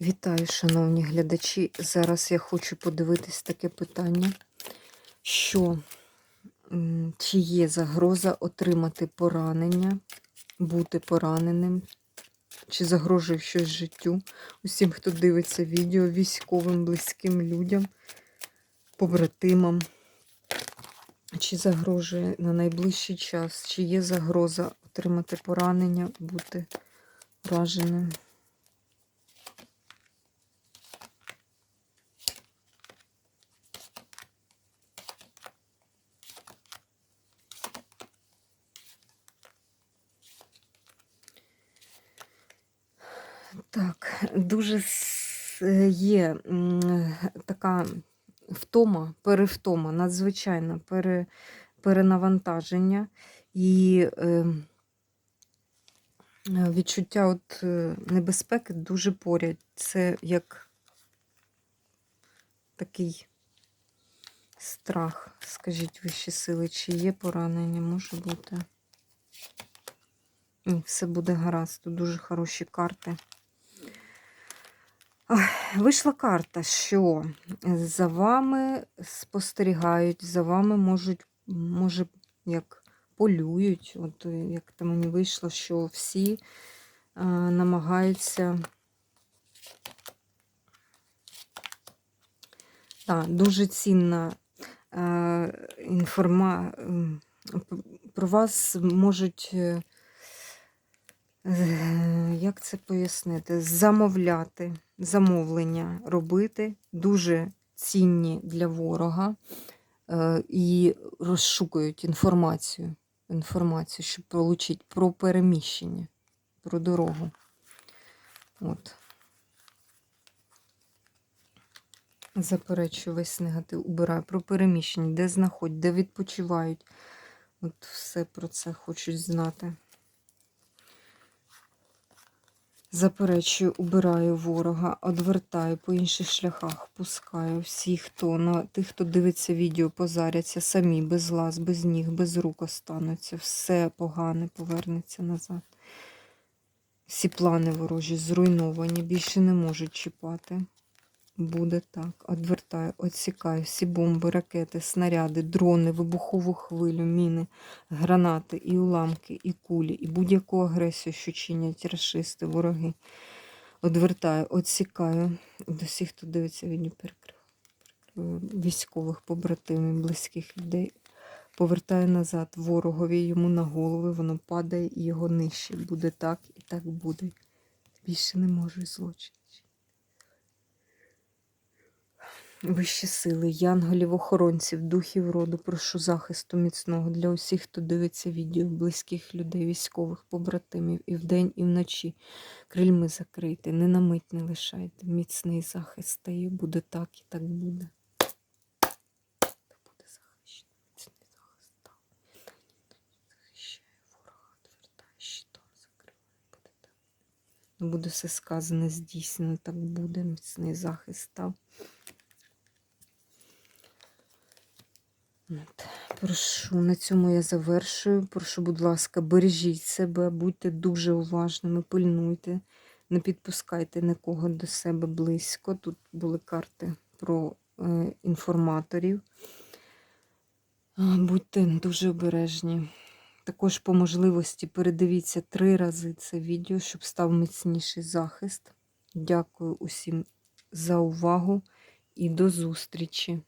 Вітаю, шановні глядачі. Зараз я хочу подивитись таке питання, що чи є загроза отримати поранення, бути пораненим, чи загрожує щось життю усім, хто дивиться відео, військовим, близьким людям, побратимам, чи загрожує на найближчий час, чи є загроза отримати поранення, бути враженим. Так, дуже е, є така втома, перевтома, надзвичайна пере, перенавантаження і е, е, відчуття от, небезпеки дуже поряд. Це як такий страх, скажіть вищі сили, чи є поранення, може бути. Все буде гаразд, тут дуже хороші карти. Вийшла карта, що за вами спостерігають, за вами можуть, може, як полюють. От е, як там мені вийшло, що всі е, намагаються. Так, дуже цінна е, інформа... про вас можуть. Як це пояснити? Замовляти, замовлення робити дуже цінні для ворога е, і розшукують інформацію, інформацію, щоб отримати про переміщення, про дорогу. От. Заперечую весь негатив, убираю про переміщення, де знаходять, де відпочивають. От все про це хочуть знати. Заперечую, убираю ворога, одвертаю по інших шляхах, пускаю всіх, хто на тих, хто дивиться відео, позаряться самі, без лаз, без ніг, без рук остануться. Все погане повернеться назад. Всі плани ворожі зруйновані, більше не можуть чіпати. Буде так. Одвертаю, відсікаю всі бомби, ракети, снаряди, дрони, вибухову хвилю, міни, гранати, і уламки, і кулі, і будь-яку агресію, що чинять рашисти, вороги. Одвертаю, відсікаю до всіх, хто дивиться відео, перекрив. Військових, побратимів, близьких людей. Повертаю назад ворогові йому на голови, воно падає і його нижче. Буде так і так буде. Більше не можу злочин. Вищі сили, янголів, охоронців, духів роду, прошу захисту міцного для усіх, хто дивиться відео, близьких людей, військових, побратимів і вдень, і вночі. Крильми закрийте, не на мить не лишайте. Міцний захист стає, буде так і так буде. Буде міцний захист став. Ворога, відвертає, щитом закриває, буде так. Буде все сказане, здійснено, так буде, міцний захист став. От. Прошу, на цьому я завершую. Прошу, будь ласка, бережіть себе, будьте дуже уважними, пильнуйте, не підпускайте нікого до себе близько. Тут були карти про е, інформаторів. Будьте дуже обережні. Також по можливості передивіться три рази це відео, щоб став міцніший захист. Дякую усім за увагу і до зустрічі!